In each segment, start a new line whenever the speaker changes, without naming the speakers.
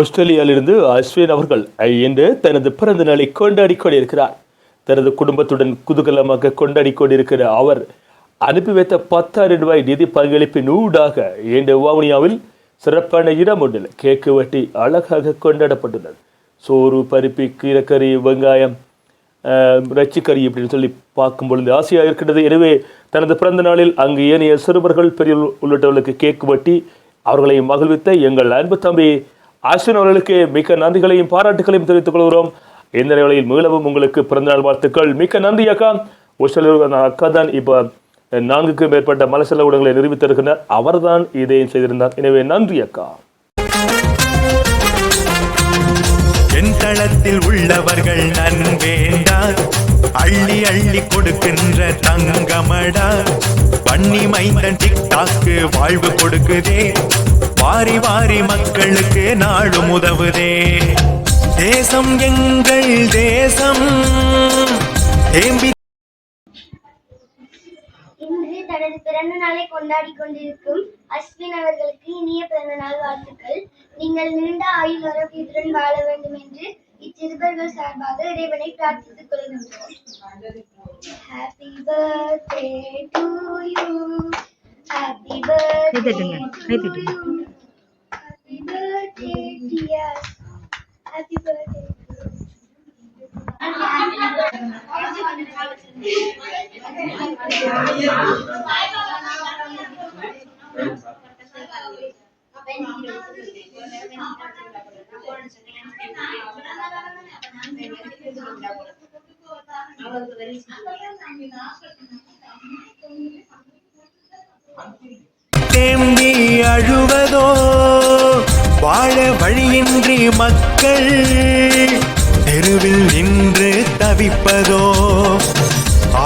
ஆஸ்திரேலியாவிலிருந்து அஸ்வின் அவர்கள் இன்று தனது பிறந்த நாளை கொண்டாடி கொண்டிருக்கிறார். தனது குடும்பத்துடன் குதூகலமாக கொண்டாடி கொண்டிருக்கிற அவர் அனுப்பி வைத்த பத்தாயிரம் ரூபாய் நிதி பங்களிப்பின் ஊடாக இன்று வவுனியாவில் சிறப்பான இடம் ஒன்றில் கேக்கு வெட்டி அழகாக கொண்டாடப்பட்டுள்ளது. சோறு பருப்பி கீரைக்கறி வெங்காயம் ரச்சிக்கறி இப்படின்னு சொல்லி பார்க்கும் பொழுது ஆசையாக இருக்கின்றது எனவே தனது பிறந்த நாளில் அங்கு ஏனைய சிறுவர்கள் பெரியவர்கள் உள்ளிட்டவர்களுக்கு கேக்கு வெட்டி அவர்களை மகிழ்வித்த எங்கள் அன்பு தம்பி அஸ்வின் அவர்களுக்கு மிக்க நன்றிகளையும் பாராட்டுகளையும் தெரிவித்துக் கொள்கிறோம். இந்த நிலையில் மீளவும் உங்களுக்கு பிறந்தநாள் வாழ்த்துக்கள். மிக்க நன்றி அக்கா. ஒரு அக்கா தான் இப்போ நான்குக்கும் மேற்பட்ட மலசல ஊடகங்களை நிரூபித்திருக்கிறார். அவர்தான் இதையும் செய்திருந்தார். எனவே நன்றி அக்கா.
தளத்தில் உள்ளவர்கள் நன்வேண்டா அள்ளி அள்ளி கொடுக்கின்ற தங்கமடா. பண்ணி மைந்தன் டிக்டாக்கு வாழ்வு கொடுக்குதே. வாரி வாரி மக்களுக்கு நாடு உதவுதே. தேசம் எங்கள் தேசம். தேம்பி
இன்று தனது பிறந்த நாளை கொண்டாடி கொண்டிருக்கும் அஸ்வின் அவர்களுக்கு இனிய பிறந்த நாள் வாழ்த்துக்கள். நீங்கள் நீண்ட ஆயுள் ஆரோக்கியத்துடன் வாழ வேண்டும் என்று இச்சிறுவர்கள் சார்பாக இறைவனை பிரார்த்தித்துக் கொள்கின்றோம். Happy birthday to you happy birthday to you happy birthday dear happy birthday
தேம்பி அழுவதோ வாழ வழியின்றி மக்கள் தெருவில் நின்று தவிப்பதோ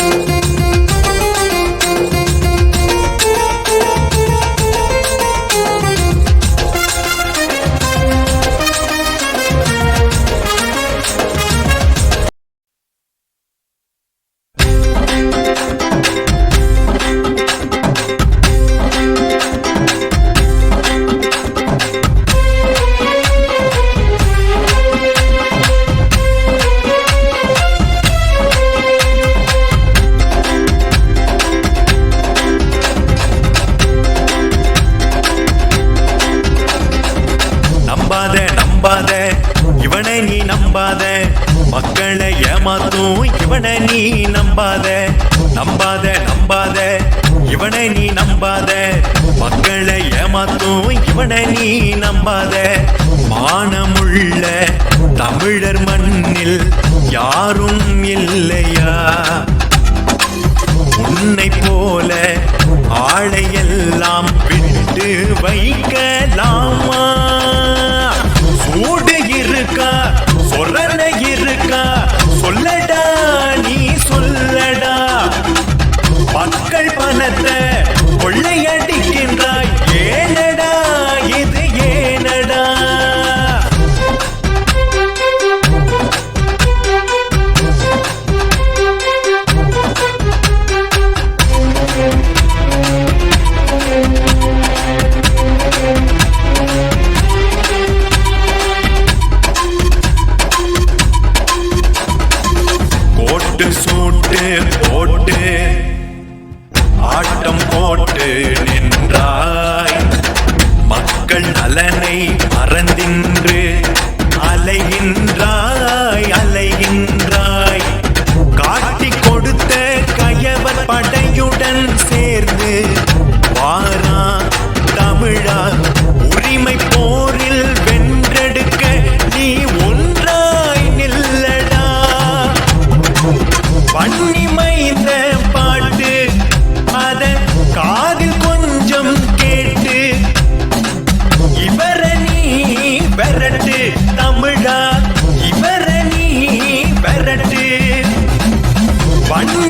Thank you. நீ நம்பாத நம்பாத நம்பாத இவனை நீ நம்பாத. மக்களை ஏமாத்தும் இவனை நீ நம்பாத. மானமுள்ள தமிழர் மண்ணில் யாரும் இல்லையா? உன்னை போல ஆளையெல்லாம் விட்டு வைக்கலாமா? ஆட்டம் போட்டு நின்றாய். மக்கள் நலனை மறந்தின்று அலைகின்றாய்.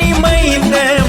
மணி மைந்தன்